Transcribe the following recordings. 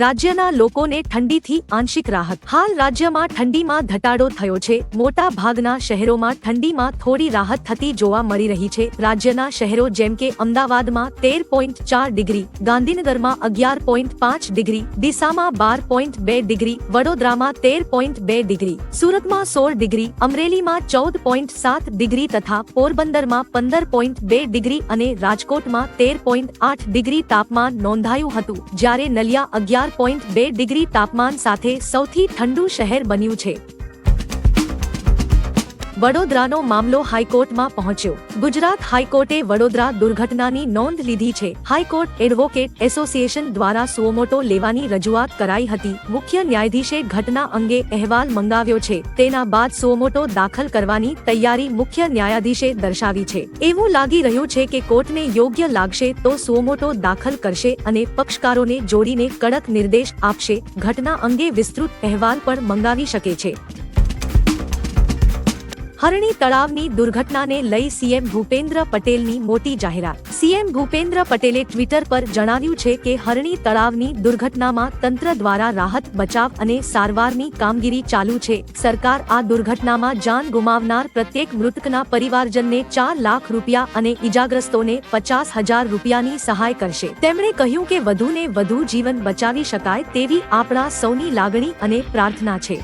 રાજ્યના લોકોને ઠંડીથી આંશિક રાહત. હાલ રાજ્યમાં ઠંડીમાં ઘટાડો થયો છે. મોટા ભાગના શહેરોમાં ઠંડીમાં થોડી રાહત થતી જોવા મળી રહી છે. રાજ્યના શહેરો જેમ કે અમદાવાદમાં તેર પોઈન્ટ ચાર ડિગ્રી, ગાંધીનગરમાં અગિયાર પોઈન્ટ પાંચ ડિગ્રી, ડીસામાં બાર પોઈન્ટ બે ડિગ્રી, વડોદરામાં તેર પોઈન્ટ બે ડિગ્રી, સુરતમાં સોળ ડિગ્રી, અમરેલીમાં ચૌદ પોઈન્ટ સાત ડિગ્રી તથા પોરબંદરમાં પંદર પોઈન્ટ બે ડિગ્રી અને રાજકોટમાં તેર પોઈન્ટ આઠ ડિગ્રી તાપમાન નોંધાયું હતું. જ્યારે નલિયા અગિયાર પોઈન્ટ બે ડિગ્રી તાપમાન સાથે સૌથી ઠંડુ શહેર બન્યું છે. વડોદરાનો મામલો હાઈકોર્ટમાં પહોંચ્યો. ગુજરાત હાઈકોર્ટે વડોદરા દુર્ઘટનાની નોંધ લીધી છે. હાઈકોર્ટ એડવોકેટ એસોસિએશન દ્વારા સુઓમોટો લેવાની રજૂઆત કરાઈ હતી. મુખ્ય ન્યાયાધીશે ઘટના અંગે અહેવાલ મંગાવ્યો છે. તેના બાદ સુઓમોટો દાખલ કરવાની તૈયારી મુખ્ય ન્યાયાધીશે દર્શાવી છે. એવું લાગી રહ્યું છે કે કોર્ટને યોગ્ય લાગશે તો સુઓમોટો દાખલ કરશે અને પક્ષકારોને જોડીને કડક નિર્દેશ આપશે. ઘટના અંગે વિસ્તૃત અહેવાલ પણ મંગાવી શકે છે. હરણી તળાવની દુર્ઘટનાને લઈ સીએમ ભૂપેન્દ્ર પટેલની મોટી જાહેરાત. સીએમ ભૂપેન્દ્ર પટેલે ટ્વિટર પર જણાવ્યું છે કે હરણી તળાવની દુર્ઘટનામાં તંત્ર દ્વારા રાહત, બચાવ અને સારવારની કામગીરી ચાલુ છે. સરકાર આ દુર્ઘટનામાં જાન ગુમાવનાર પ્રત્યેક મૃતકના પરિવારજનને ચાર લાખ રૂપિયા અને ઈજાગ્રસ્તોને પચાસ હજાર રૂપિયાની સહાય કરશે. તેમણે કહ્યું કે વધુને વધુ જીવન બચાવી શકાય તેવી આપણા સૌની લાગણી અને પ્રાર્થના છે.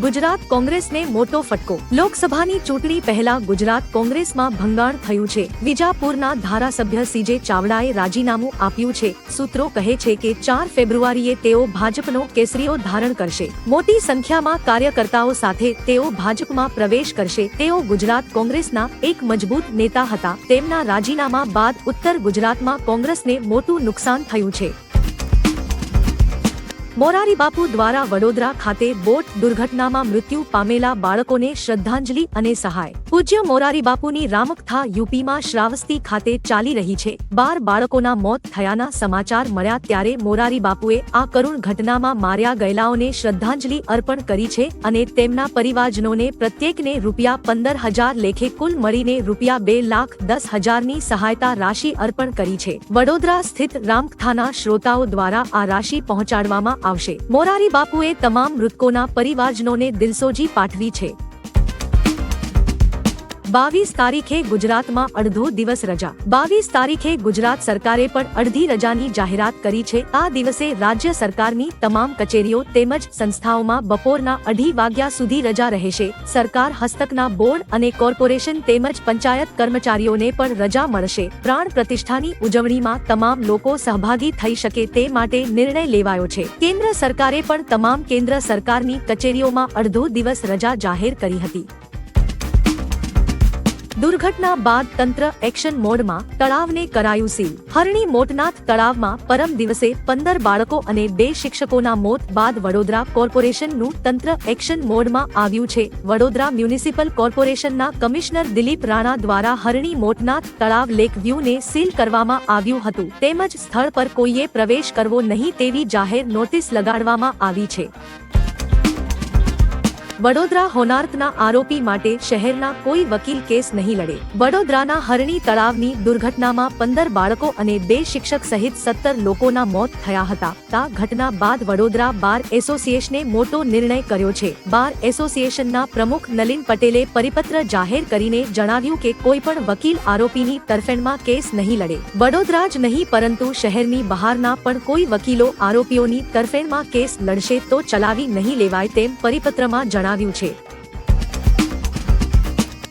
ગુજરાત કોંગ્રેસને મોટો ફટકો. લોકસભાની ચૂંટણી પહેલા ગુજરાત કોંગ્રેસમાં ભંગાણ થયું છે. વિજાપુરના ધારાસભ્ય સીજે ચાવડાએ રાજીનામું આપ્યું છે. સૂત્રો કહે છે કે ચાર ફેબ્રુઆરીએ તેઓ ભાજપનો કેસરીઓ ધારણ કરશે. મોટી સંખ્યામાં કાર્યકર્તાઓ સાથે તેઓ ભાજપમાં પ્રવેશ કરશે. તેઓ ગુજરાત કોંગ્રેસના એક મજબૂત નેતા હતા. તેમના રાજીનામા બાદ ઉત્તર ગુજરાતમાં કોંગ્રેસને મોટું નુકસાન થયું છે. મોરારી બાપુ દ્વારા વડોદરા ખાતે બોટ દુર્ઘટનામાં મૃત્યુ પામેલા બાળકોને શ્રદ્ધાંજલિ અને સહાય. પૂજ્ય મોરારી બાપુની રામકથા યુપીમાં શ્રાવસ્તી ખાતે ચાલી રહી છે. બાર બાળકોના મોત થયાના સમાચાર મળ્યા ત્યારે મોરારી બાપુએ આ કરુણ ઘટનામાં માર્યા ગયેલાઓને શ્રદ્ધાંજલિ અર્પણ કરી છે અને તેમના પરિવારજનોને પ્રત્યેકને રૂપિયા પંદર હજાર લેખે કુલ મળીને રૂપિયા બે લાખ દસ હજારની સહાયતા રાશિ અર્પણ કરી છે. વડોદરા સ્થિત રામકથાના શ્રોતાઓ દ્વારા આ રાશિ પહોંચાડવામાં આવશે. મોરારી બાપુએ તમામ મૃતકોના પરિવારજનોને દિલસોજી પાઠવી છે. બાવીસ તારીખે ગુજરાતમાં અડધો દિવસ રજા. બાવીસ તારીખે ગુજરાત સરકારે પણ અડધી રજાની જાહેરાત કરી છે. આ દિવસે રાજ્ય સરકારની તમામ કચેરીઓ તેમજ સંસ્થાઓમાં બપોરના અઢી વાગ્યા સુધી રજા રહેશે. સરકાર હસ્તકના બોર્ડ અને કોર્પોરેશન તેમજ પંચાયત કર્મચારીઓને પણ રજા મળશે. પ્રાણ પ્રતિષ્ઠાની ઉજવણીમાં તમામ લોકો સહભાગી થઈ શકે તે માટે નિર્ણય લેવાયો છે. કેન્દ્ર સરકારે પણ તમામ કેન્દ્ર સરકારની કચેરીઓમાં અડધો દિવસ રજા જાહેર કરી હતી. દુર્ઘટના બાદ તંત્ર એક્શન મોડમાં તળાવને કરાયું સીલ. હરણી મોટનાથ તળાવમાં પરમ દિવસે પંદર બાળકો અને બે શિક્ષકોના મોત બાદ વડોદરા કોર્પોરેશનનું તંત્ર એક્શન મોડમાં આવ્યું છે. વડોદરા મ્યુનિસિપલ કોર્પોરેશનના કમિશનર દિલીપ રાણા દ્વારા હરણી મોટનાથ તળાવ લેક વ્યૂને સીલ કરવામાં આવ્યું હતું. તેમજ સ્થળ પર કોઈએ પ્રવેશ કરવો નહીં તેવી જાહેર નોટિસ લગાડવામાં આવી છે. વડોદરા હોનાર્કના આરોપી માટે શહેરના કોઈ વકીલ કેસ નહીં લડે. વડોદરાના હરણી તળાવની દુર્ઘટનામાં પંદર બાળકો અને બે શિક્ષક સહિત સત્તર લોકોના મોત થયા હતા. તા ઘટના બાદ વડોદરા બાર એસોસિએશને મોટો નિર્ણય કર્યો છે. બાર એસોસિએશનના પ્રમુખ નલિન પટેલે પરિપત્ર જાહેર કરીને જણાવ્યું કે કોઈ પણ વકીલ આરોપીની તરફેણમાં કેસ નહીં લડે. વડોદરા જ નહીં, પરંતુ શહેરની બહારના પણ કોઈ વકીલો આરોપીઓની તરફેણમાં કેસ લડશે તો ચલાવી નહીં લેવાય તેમ પરિપત્રમાં જણાવ્યું જણાવ્યું છે.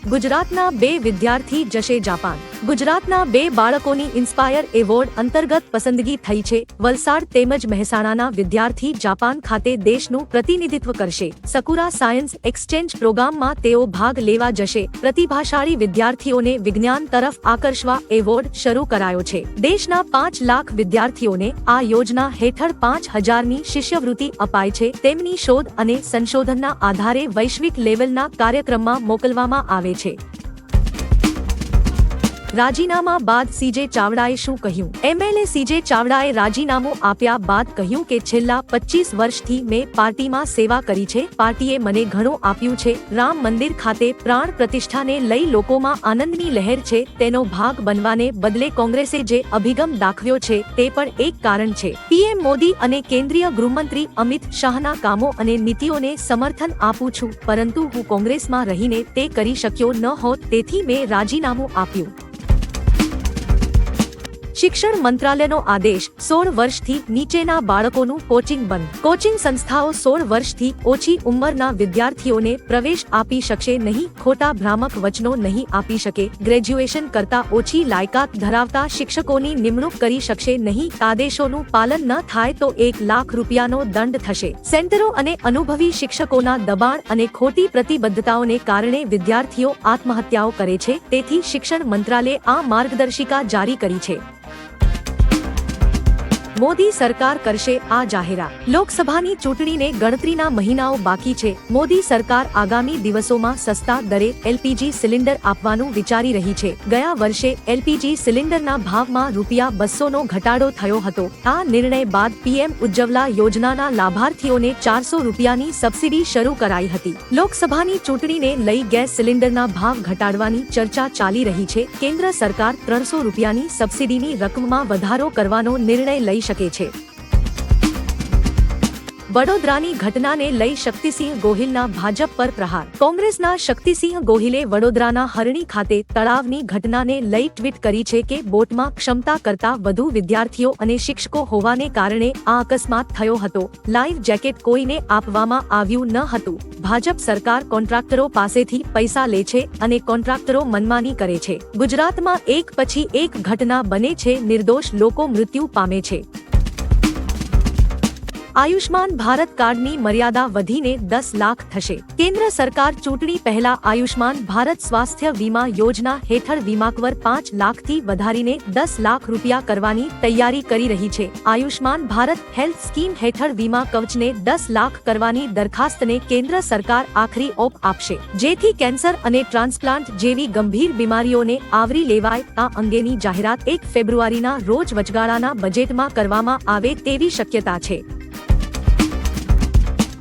ગુજરાતના બે વિદ્યાર્થી જશે જાપાન. ગુજરાતના બે બાળકોની ઇન્સ્પાયર એવોર્ડ અંતર્ગત પસંદગી થઈ છે. વલસાડ તેમજ મહેસાણાના વિદ્યાર્થી જાપાન ખાતે દેશનું પ્રતિનિધિત્વ કરશે. સકુરા સાયન્સ એક્સચેન્જ પ્રોગ્રામમાં તેઓ ભાગ લેવા જશે. પ્રતિભાશાળી વિદ્યાર્થીઓને વિજ્ઞાન તરફ આકર્ષવા એવોર્ડ શરૂ કરાયો છે. દેશના પાંચ લાખ વિદ્યાર્થીઓને આ યોજના હેઠળ પાંચ હજારની શિષ્યવૃત્તિ અપાય છે. તેમની શોધ અને સંશોધનના આધારે વૈશ્વિક લેવલના કાર્યક્રમમાં મોકલવામાં આવે છે. રાજીનામા બાદ સીજે ચાવડાએ શું કહ્યું? એમએલએ સીજે ચાવડાએ રાજીનામું આપ્યા બાદ કહ્યું કે છેલ્લા પચીસ વર્ષથી મેં પાર્ટીમાં સેવા કરી છે. પાર્ટીએ મને ઘણું આપ્યું છે. રામ મંદિર ખાતે પ્રાણ પ્રતિષ્ઠાને લઈ લોકોમાં આનંદની લહેર છે. તેનો ભાગ બનવાને બદલે કોંગ્રેસે જે અભિગમ દાખવ્યો છે તે પણ એક કારણ છે. પીએમ મોદી અને કેન્દ્રીય ગૃહમંત્રી અમિત શાહના કામો અને નીતિઓને સમર્થન આપું છું. પરંતુ હું કોંગ્રેસમાં રહીને તે કરી શક્યો ન હોત. તેથી મેં રાજીનામું આપ્યું. શિક્ષણ મંત્રાલયનો આદેશ, સોળ વર્ષથી નીચેના બાળકોનું કોચિંગ બંધ. કોચિંગ સંસ્થાઓ સોળ વર્ષથી ઓછી ઉંમરના વિદ્યાર્થીઓને પ્રવેશ આપી શકશે નહીં, ખોટા ભ્રામક વચનો નહીં આપી શકે, ગ્રેજ્યુએશન કરતા ઓછી લાયકાત ધરાવતા શિક્ષકોની નિમણૂક કરી શકશે નહીં, આદેશોનું પાલન ન થાય તો એક લાખ રૂપિયાનો દંડ થશે. સેન્ટરો અને અનુભવી શિક્ષકોના દબાણ અને ખોટી પ્રતિબદ્ધતાઓને કારણે વિદ્યાર્થીઓ આત્મહત્યાઓ કરે છે, તેથી શિક્ષણ મંત્રાલયે આ માર્ગદર્શિકા જારી કરી છે. મોદી સરકાર કરશે આ જાહેરાત. લોકસભાની ચૂંટણીને ગણતરીના મહિનાઓ બાકી છે. મોદી સરકાર આગામી દિવસોમાં સસ્તા દરે એલપીજી સિલિન્ડર આપવાનું વિચારી રહી છે. ગયા વર્ષે એલપીજી સિલિન્ડરના ભાવમાં રૂપિયા બસોનો ઘટાડો થયો હતો. આ નિર્ણય બાદ પીએમ ઉજ્જવલા યોજનાના લાભાર્થીઓને ચારસો રૂપિયાની સબસિડી શરૂ કરાઈ હતી. લોકસભાની ચૂંટણીને લઈ ગેસ સિલિન્ડરના ભાવ ઘટાડવાની ચર્ચા ચાલી રહી છે. કેન્દ્ર સરકાર ત્રણસો રૂપિયાની સબસિડીની રકમમાં વધારો કરવાનો નિર્ણય લઈ શકે છે. વડોદરાની ઘટનાને લઈ શક્તિસિંહ ગોહિલના ભાજપ પર પ્રહાર. કોંગ્રેસના શક્તિસિંહ ગોહિલે વડોદરાના હરણી ખાતે તળાવની ઘટનાને લઈ ટ્વીટ કરી છે કે બોટમાં ક્ષમતા કરતા વધુ વિદ્યાર્થીઓ અને શિક્ષકો હોવાને કારણે આ અકસ્માત થયો હતો. લાઈવ જેકેટ કોઈને આપવામાં આવ્યું ન હતું. ભાજપ સરકાર કોન્ટ્રાક્ટરો પાસેથી પૈસા લે છે અને કોન્ટ્રાક્ટરો મનમાની કરે છે. ગુજરાતમાં એક પછી એક ઘટના બને છે, નિર્દોષ લોકો મૃત્યુ પામે છે. આયુષ્માન ભારત કાર્ડની મર્યાદા વધીને દસ લાખ થશે. કેન્દ્ર સરકાર ચૂંટણી પહેલા આયુષ્માન ભારત સ્વાસ્થ્ય વીમા યોજના હેઠળ વીમાકવર પાંચ લાખથી વધારીને દસ લાખ રૂપિયા કરવાની તૈયારી કરી રહી છે. આયુષ્માન ભારત હેલ્થ સ્કીમ હેઠળ વીમા કવચને દસ લાખ કરવાની દરખાસ્તને કેન્દ્ર સરકાર આખરી ઓપ આપશે. જેથી કેન્સર અને ટ્રાન્સપ્લાન્ટ જેવી ગંભીર બીમારીઓને આવરી લેવાય આ અંગેની જાહેરાત એક ફેબ્રુઆરીના રોજ વચગાળાના બજેટમાં કરવામાં આવે તેવી શક્યતા છે.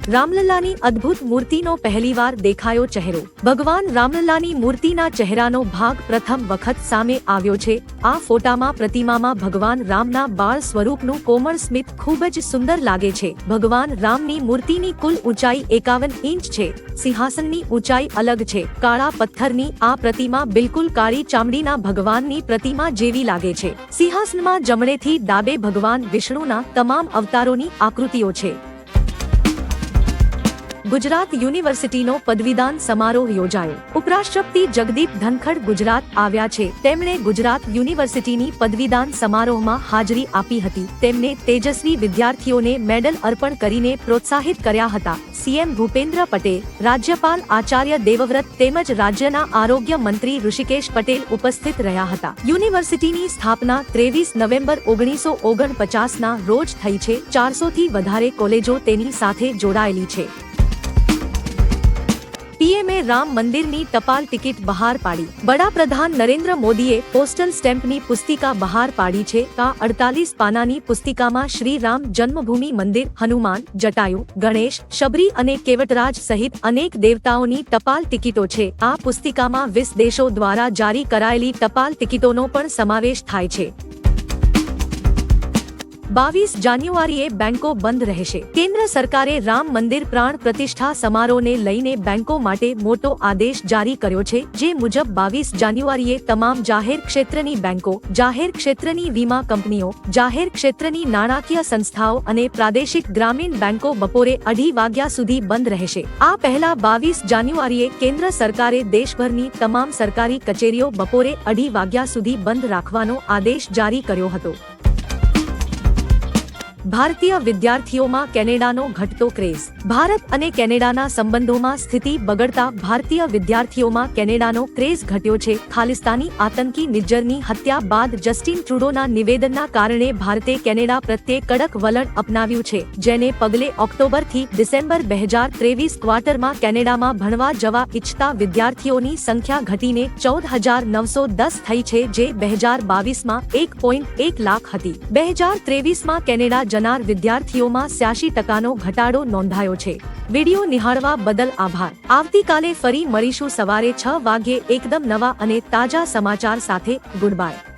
રામલલ્લાની અદ્ભુત મૂર્તિનો પહેલીવાર દેખાયો ચહેરો. ભગવાન રામલલ્લાની મૂર્તિના ચહેરાનો ભાગ પ્રથમ વખત સામે આવ્યો છે. આ ફોટામાં પ્રતિમામાં ભગવાન રામના બાળ સ્વરૂપનું કોમળ સ્મિત ખૂબ જ સુંદર લાગે છે. ભગવાન રામની મૂર્તિની કુલ ઊંચાઈ એકાવન ઇંચ છે. સિંહાસનની ઊંચાઈ અલગ છે. કાળા પથ્થરની આ પ્રતિમા બિલકુલ કાળી ચામડીના ભગવાનની પ્રતિમા જેવી લાગે છે. સિંહાસનમાં જમણેથી ડાબે ભગવાન વિષ્ણુના તમામ અવતારોની આકૃતિઓ છે. ગુજરાત યુનિવર્સિટીનો પદવીદાન સમારોહ યોજાયો. ઉપરાષ્ટ્રપતિ જગદીપ ધનખડ ગુજરાત આવ્યા છે. તેમણે ગુજરાત યુનિવર્સિટીની પદવીદાન સમારોહમાં હાજરી આપી હતી. તેમને તેજસ્વી વિદ્યાર્થીઓને મેડલ અર્પણ કરીને પ્રોત્સાહિત કર્યા હતા. સીએમ ભૂપેન્દ્ર પટેલ, રાજ્યપાલ આચાર્ય દેવવ્રત તેમજ રાજ્યના આરોગ્ય મંત્રી ઋષિકેશ પટેલ ઉપસ્થિત રહ્યા હતા. યુનિવર્સિટીની સ્થાપના ત્રેવીસ નવેમ્બર ઓગણીસો ઓગણપચાસના રોજ થઈ છે. ચારસો થી વધારે કોલેજો તેની સાથે જોડાયેલી છે. પીએમએ રામ મંદિરની ટપાલ ટિકિટ બહાર પાડી. વડાપ્રધાન નરેન્દ્ર મોદીએ પોસ્ટલ સ્ટેમ્પની પુસ્તિકા બહાર પાડી છે આ અડતાલીસ પાનાની પુસ્તિકામાં શ્રી રામ જન્મભૂમિ મંદિર, હનુમાન, જટાયુ, ગણેશ, શબરી અને કેવટરાજ સહિત અનેક દેવતાઓની ટપાલ ટિકિટો છે. આ પુસ્તિકામાં વીસ દેશો દ્વારા જારી કરાયેલી ટપાલ ટિકિટોનો પણ સમાવેશ થાય છે. બાવીસ જાન્યુઆરીએ બેંકો બંધ રહેશે. કેન્દ્ર સરકારે રામ મંદિર પ્રાણ પ્રતિષ્ઠા સમારોહને લઈને બેંકો માટે મોટો આદેશ જારી કર્યો છે, જે મુજબ બાવીસ જાન્યુઆરીએ તમામ જાહેર ક્ષેત્રની બેંકો, જાહેર ક્ષેત્રની વીમા કંપનીઓ, જાહેર ક્ષેત્રની નાણાકીય સંસ્થાઓ અને પ્રાદેશિક ગ્રામીણ બેંકો બપોરે અઢી વાગ્યા સુધી બંધ રહેશે. આ પહેલા બાવીસ જાન્યુઆરીએ કેન્દ્ર સરકારે દેશભરની તમામ સરકારી કચેરીઓ બપોરે અઢી વાગ્યા સુધી બંધ રાખવાનો આદેશ જારી કર્યો હતો. ભારતીય વિદ્યાર્થીઓમાં કેનેડાનો ઘટતો ક્રેઝ. ભારત અને કેનેડાના સંબંધોમાં સ્થિતિ બગડતા ભારતીય વિદ્યાર્થીઓમાં કેનેડાનો ક્રેઝ ઘટ્યો છે. ખાલિસ્તાની આતંકી નિજ્જરની હત્યા બાદ જસ્ટિન ટ્રુડોના નિવેદનના કારણે ભારતે કેનેડા પ્રત્યે કડક વલણ અપનાવ્યું છે, જેને પગલે ઓક્ટોબરથી ડિસેમ્બર બે હજાર ત્રેવીસ ક્વાર્ટરમાં કેનેડામાં ભણવા જવા ઈચ્છતા વિદ્યાર્થીઓની સંખ્યા ઘટીને ચૌદ હજાર નવસો દસ થઈ છે, જે બે હજાર બાવીસમાં એક પોઈન્ટ એક લાખ હતી. બે હજાર ત્રેવીસમાં કેનેડા જનાર વિદ્યાર્થીઓમાં સ્યાશી ટકાનો ઘટાડો નોંધાયો છે. વીડિયો નિહાળવા બદલ આભાર. આવતીકાલે ફરી મળીશું સવારે છ વાગ્યે એકદમ નવા અને તાજા સમાચાર સાથે ગુડ બાય.